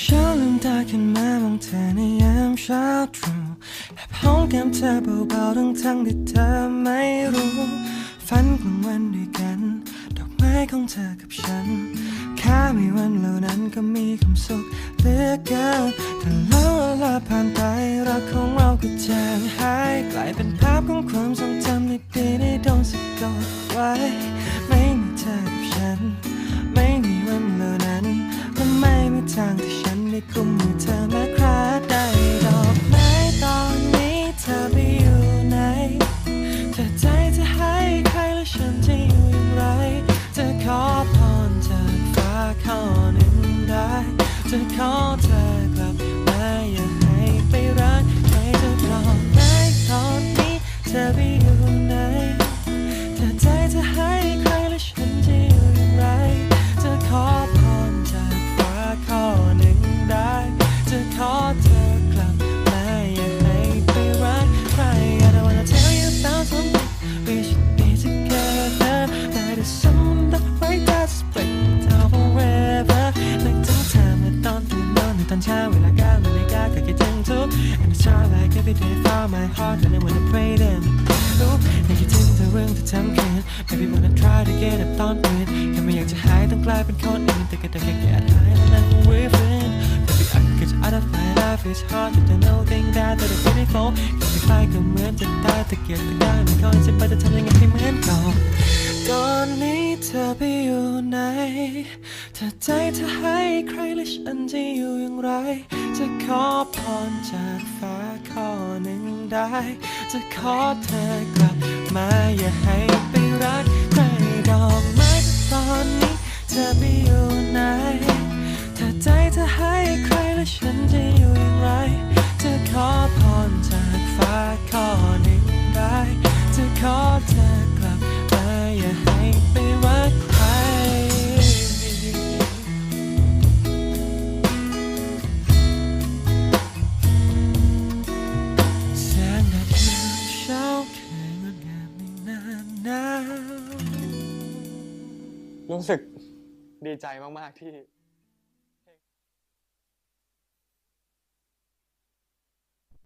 ฉันลืมตาขึ้นมามองเธอในยามเช้าตรู่แอบห้องแก้มเธอเบาๆทั้งทั้งๆที่เธอไม่รู้ ฝันกลางวันด้วยกัน ดอกไม้ของเธอกับฉันแค่มีวันเหล่านั้นก็มีความสุขเหลือเกินแต่แล้วเวลาผ่านไปรักของเราก็จางหายกลายเป็นภาพของความทรงจำดีๆที่โดนสะกดไว้ ไม่มีเธอกับฉัน ไม่มีวันเหล่านั้นและไม่มีทางที่ฉัน ได้กุมมือเธอ every day for my heart and I wanna pray them รู้ยังคิดถึงเธอเรื่องที่ทำคืน Baby wanna try to get up ตอนตื่นแค่ไม่อยากจะหายต้องกลายเป็นคนอื่นแต่ก็ได้แค่แค่หายแล้วนั่ง within Baby I could get out of my life it's hard to do nothing that that is beautiful แค่ใครก็เหมือนจะตายตะเกียกตะกายไม่ค่อยจะไปจะทำยังไงให้เหมือนเก่าตอนนี้เธอไปอยู่ไหนเธอใจเธอให้ใครและฉันจะอยู่อย่างไร จะขอพรจากฟ้าข้อหนึ่งได้ จะขอเธอกลับมาอย่าให้ไปรักใครดอกไม้ตอนนี้เธอไป now รู้สึกดีใจมาก ๆ ที่